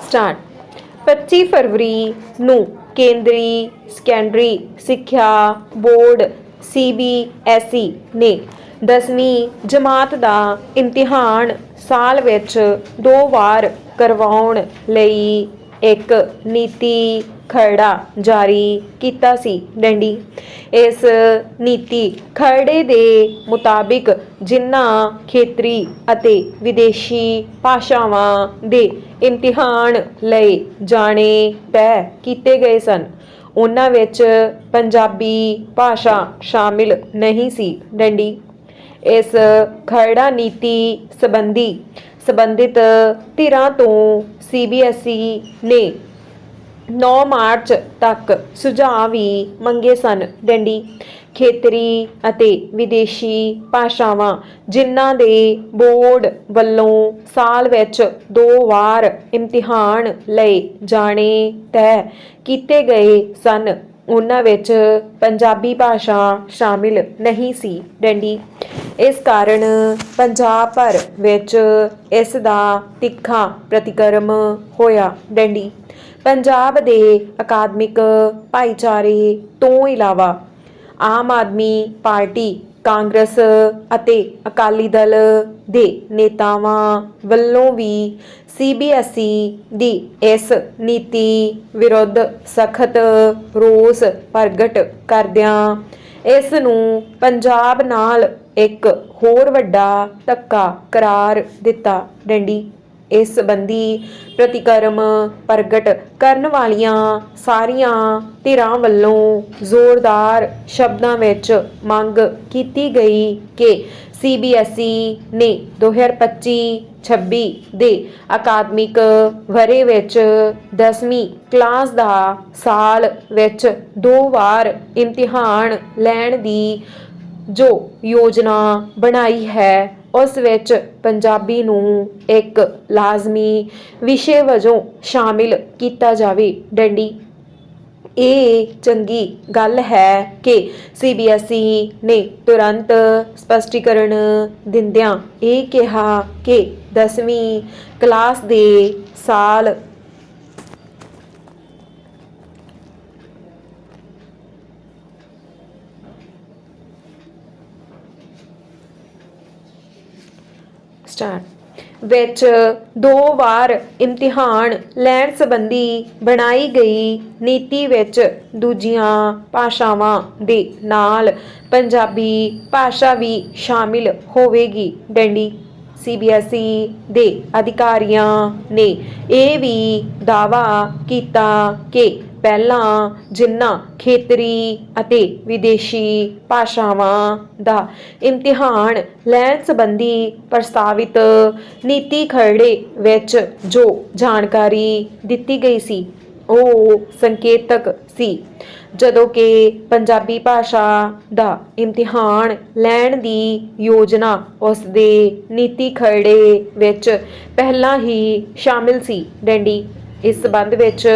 Start. 25 ਫਰਵਰੀ ਨੂੰ ਕੇਂਦਰੀ secondary ਸਿੱਖਿਆ ਬੋਰਡ ਸੀਬੀਐਸਈ E ਨੇ 10ਵੀਂ ਜਮਾਤ ਦਾ ਇਮਤਿਹਾਨ ਸਾਲ ਵਿੱਚ ਦੋ ਵਾਰ ਕਰਵਾਉਣ ਲਈ ਇੱਕ ਨੀਤੀ ਖਰੜਾ ਜਾਰੀ ਕੀਤਾ ਸੀ। ਡੰਡੀ, ਇਸ ਨੀਤੀ ਖਰੜੇ ਦੇ ਮੁਤਾਬਿਕ ਜਿਨ੍ਹਾਂ ਖੇਤਰੀ ਅਤੇ ਵਿਦੇਸ਼ੀ ਭਾਸ਼ਾਵਾਂ ਦੇ ਇਮਤਿਹਾਨ ਲਈ ਜਾਣੇ ਤੈਅ ਕੀਤੇ ਗਏ ਸਨ, ਉਹਨਾਂ ਵਿੱਚ ਪੰਜਾਬੀ ਭਾਸ਼ਾ ਸ਼ਾਮਿਲ ਨਹੀਂ ਸੀ। ਡੰਡੀ, ਇਸ ਖਰੜਾ ਨੀਤੀ ਸੰਬੰਧੀ ਸੰਬੰਧਿਤ ਧਿਰਾਂ ਤੋਂ ਸੀਬੀਐਸਈ ਨੇ 9 ਮਾਰਚ ਤੱਕ ਸੁਝਾਅ ਵੀ ਮੰਗੇ ਸਨ। ਡੰਡੀ, ਖੇਤਰੀ ਅਤੇ ਵਿਦੇਸ਼ੀ ਭਾਸ਼ਾਵਾਂ, ਜਿਨ੍ਹਾਂ ਦੇ ਬੋਰਡ ਵੱਲੋਂ ਸਾਲ ਵਿੱਚ ਦੋ ਵਾਰ ਇਮਤਿਹਾਨ ਲਏ ਜਾਣੇ ਤੈਅ ਕੀਤੇ ਗਏ ਸਨ, ਉਹਨਾਂ ਵਿੱਚ ਪੰਜਾਬੀ ਭਾਸ਼ਾ ਸ਼ਾਮਿਲ ਨਹੀਂ ਸੀ। ਡੰਡੀ, ਇਸ ਕਾਰਨ ਪੰਜਾਬ ਭਰ ਵਿੱਚ ਇਸ ਦਾ ਤਿੱਖਾ ਪ੍ਰਤੀਕਰਮ ਹੋਇਆ। ਡੰਡੀ ਪੰਜਾਬ ਦੇ ਅਕਾਦਮਿਕ ਭਾਈਚਾਰੇ ਤੋਂ ਇਲਾਵਾ ਆਮ ਆਦਮੀ ਪਾਰਟੀ, ਕਾਂਗਰਸ ਅਤੇ ਅਕਾਲੀ ਦਲ ਦੇ ਨੇਤਾਵਾਂ ਵੱਲੋਂ ਵੀ ਸੀਬੀਐਸਈ ਦੀ ਇਸ ਨੀਤੀ ਵਿਰੁੱਧ ਸਖਤ ਰੋਸ ਪ੍ਰਗਟ ਕਰਦਿਆਂ ਇਸ ਨੂੰ ਪੰਜਾਬ ਨਾਲ ਇੱਕ ਹੋਰ ਵੱਡਾ ਧੱਕਾ ਕਰਾਰ ਦਿੱਤਾ। ਡੰਡੀ ਇਸ ਸੰਬੰਧੀ ਪ੍ਰਤੀਕਰਮ ਪ੍ਰਗਟ ਕਰਨ ਵਾਲੀਆਂ ਸਾਰੀਆਂ ਧਿਰਾਂ ਵੱਲੋਂ ਜ਼ੋਰਦਾਰ ਸ਼ਬਦਾਂ ਵਿੱਚ ਮੰਗ ਕੀਤੀ ਗਈ ਕਿ ਸੀਬੀਐਸਈ E ਨੇ 2025-26 ਦੇ ਅਕਾਦਮਿਕ ਵਰੇ ਵਿੱਚ 10ਵੀਂ ਕਲਾਸ ਦਾ ਸਾਲ ਵਿੱਚ ਦੋ ਵਾਰ ਇਮਤਿਹਾਨ ਲੈਣ ਦੀ ਜੋ ਯੋਜਨਾ ਬਣਾਈ ਹੈ ਉਸ ਵਿੱਚ ਪੰਜਾਬੀ ਨੂੰ ਇੱਕ ਲਾਜ਼ਮੀ ਵਿਸ਼ੇ ਵਜੋਂ ਸ਼ਾਮਿਲ ਕੀਤਾ ਜਾਵੇ। ਡੰਡੀ, ਇਹ ਚੰਗੀ ਗੱਲ ਹੈ ਕਿ ਸੀਬੀਐਸਈ ਨੇ ਤੁਰੰਤ ਸਪਸ਼ਟੀਕਰਨ ਦਿੰਦਿਆਂ ਇਹ ਕਿਹਾ ਕਿ 10ਵੀਂ ਕਲਾਸ ਦੇ ਸਾਲ ਸਟਾਰਟ ਵਿੱਚ ਦੋ ਵਾਰ ਇਮਤਿਹਾਨ ਲੈਣ ਸੰਬੰਧੀ ਬਣਾਈ ਗਈ ਨੀਤੀ ਵਿੱਚ ਦੂਜੀਆਂ ਭਾਸ਼ਾਵਾਂ ਦੇ ਨਾਲ ਪੰਜਾਬੀ ਭਾਸ਼ਾ ਵੀ ਸ਼ਾਮਿਲ ਹੋਵੇਗੀ। ਡੰਡੀ ਸੀਬੀਐਸਈ ਦੇ ਅਧਿਕਾਰੀਆਂ ਨੇ ਇਹ ਵੀ ਦਾਅਵਾ ਕੀਤਾ ਕਿ ਪਹਿਲਾਂ ਜਿਨ੍ਹਾਂ ਖੇਤਰੀ ਅਤੇ ਵਿਦੇਸ਼ੀ ਭਾਸ਼ਾਵਾਂ ਦਾ ਇਮਤਿਹਾਨ ਲੈਣ ਸੰਬੰਧੀ ਪ੍ਰਸਤਾਵਿਤ ਨੀਤੀ ਖਰੜੇ ਵਿੱਚ ਜੋ ਜਾਣਕਾਰੀ ਦਿੱਤੀ ਗਈ ਸੀ, ਉਹ ਸੰਕੇਤਕ ਸੀ। ਜਦੋਂ ਕਿ ਪੰਜਾਬੀ ਭਾਸ਼ਾ ਦਾ ਇਮਤਿਹਾਨ ਲੈਣ ਦੀ ਯੋਜਨਾ ਉਸ ਦੇ ਨੀਤੀ ਖਰੜੇ ਵਿੱਚ ਪਹਿਲਾਂ ਹੀ ਸ਼ਾਮਿਲ ਸੀ। ਡੈਂਡੀ ਇਸ ਸਬੰਧ ਵਿੱਚ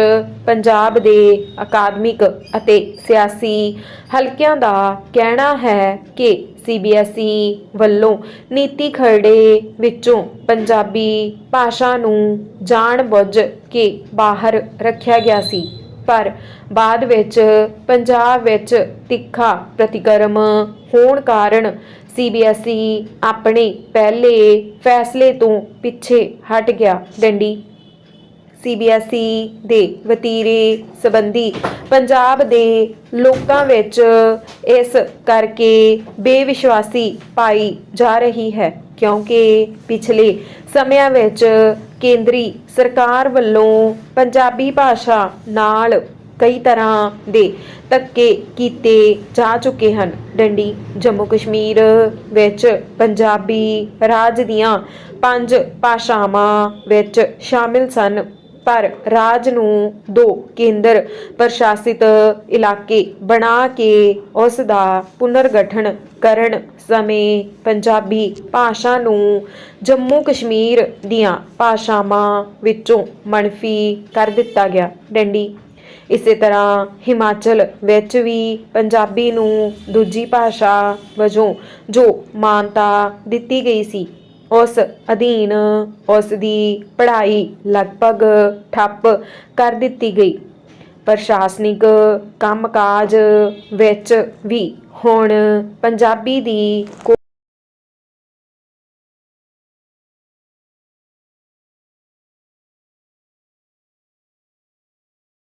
ਪੰਜਾਬ ਦੇ ਅਕਾਦਮਿਕ ਅਤੇ ਸਿਆਸੀ ਹਲਕਿਆਂ ਦਾ ਕਹਿਣਾ ਹੈ ਕਿ ਸੀਬੀਐਸਈ ਵੱਲੋਂ ਨੀਤੀ ਖਰੜੇ ਵਿੱਚੋਂ ਪੰਜਾਬੀ ਭਾਸ਼ਾ ਨੂੰ ਜਾਣਬੁੱਝ ਕੇ ਬਾਹਰ ਰੱਖਿਆ ਗਿਆ ਸੀ। ਪਰ ਬਾਅਦ ਵਿੱਚ ਪੰਜਾਬ ਵਿੱਚ ਤਿੱਖਾ ਪ੍ਰਤੀਕਰਮ ਹੋਣ ਕਾਰਨ ਸੀਬੀਐਸਈ ਆਪਣੇ ਪਹਿਲੇ ਫੈਸਲੇ ਤੋਂ ਪਿੱਛੇ ਹਟ ਗਿਆ। ਡੰਡੀ ਸੀਬੀਐਸਈ ਦੇ ਵਤੀਰੇ ਸੰਬੰਧੀ ਪੰਜਾਬ ਦੇ ਲੋਕਾਂ ਵਿੱਚ ਇਸ ਕਰਕੇ ਬੇਵਿਸ਼ਵਾਸੀ ਪਾਈ ਜਾ ਰਹੀ ਹੈ, ਕਿਉਂਕਿ ਪਿਛਲੇ ਸਮਿਆਂ ਵਿੱਚ ਕੇਂਦਰੀ ਸਰਕਾਰ ਵੱਲੋਂ ਪੰਜਾਬੀ ਭਾਸ਼ਾ ਨਾਲ ਕਈ ਤਰ੍ਹਾਂ ਦੇ ਧੱਕੇ ਕੀਤੇ ਜਾ ਚੁੱਕੇ ਹਨ। ਡੰਡੀ, ਜੰਮੂ ਕਸ਼ਮੀਰ ਵਿੱਚ ਪੰਜਾਬੀ ਰਾਜ ਦੀਆਂ ਪੰਜ ਭਾਸ਼ਾਵਾਂ ਵਿੱਚ ਸ਼ਾਮਿਲ ਸਨ। ਪਰ ਰਾਜ ਨੂੰ ਦੋ ਕੇਂਦਰ ਪ੍ਰਸ਼ਾਸਿਤ ਇਲਾਕੇ ਬਣਾ ਕੇ ਉਸ ਦਾ ਪੁਨਰਗਠਨ ਕਰਨ ਸਮੇਂ ਪੰਜਾਬੀ ਭਾਸ਼ਾ ਨੂੰ ਜੰਮੂ ਕਸ਼ਮੀਰ ਦੀਆਂ ਭਾਸ਼ਾਵਾਂ ਵਿੱਚੋਂ ਮਨਫੀ ਕਰ ਦਿੱਤਾ ਗਿਆ। ਡੰਡੀ, ਇਸੇ ਤਰ੍ਹਾਂ ਹਿਮਾਚਲ ਵਿੱਚ ਵੀ ਪੰਜਾਬੀ ਨੂੰ ਦੂਜੀ ਭਾਸ਼ਾ ਵਜੋਂ ਜੋ ਮਾਨਤਾ ਦਿੱਤੀ ਗਈ ਸੀ ਉਸ ਅਧੀਨ ਉਸ ਦੀ ਪੜ੍ਹਾਈ ਲਗਭਗ ਠੱਪ ਕਰ ਦਿੱਤੀ ਗਈ। ਪ੍ਰਸ਼ਾਸਨਿਕ ਕੰਮਕਾਜ ਵਿੱਚ ਵੀ ਹੁਣ ਪੰਜਾਬੀ ਦੀ ਕੋ-